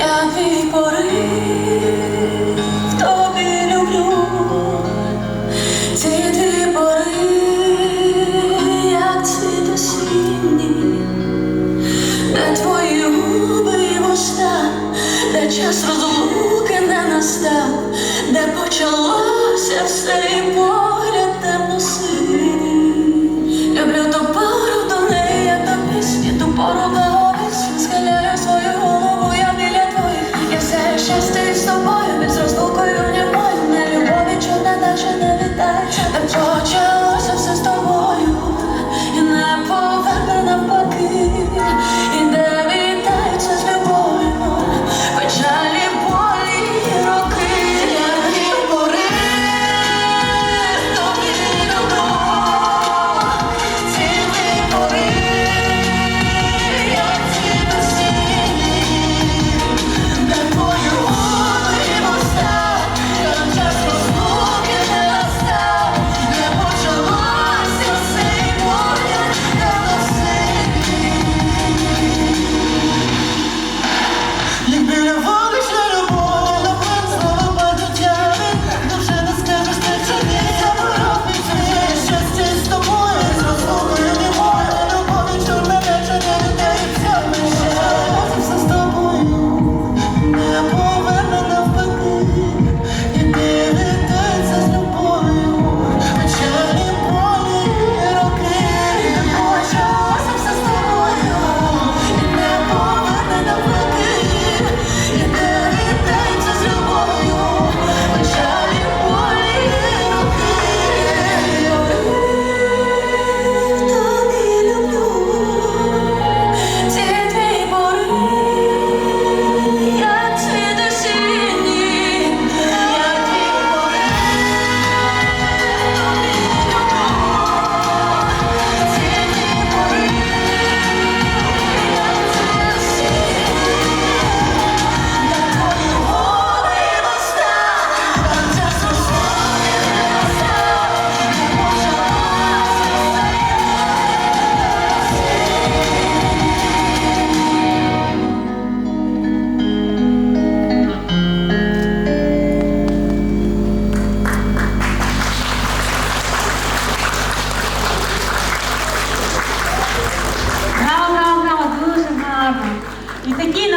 ті пори в тобі люблю, ті дві пори, як цвіт осінній, де твої губи і вуста, де час розлуки не настав, де почалося все і І такі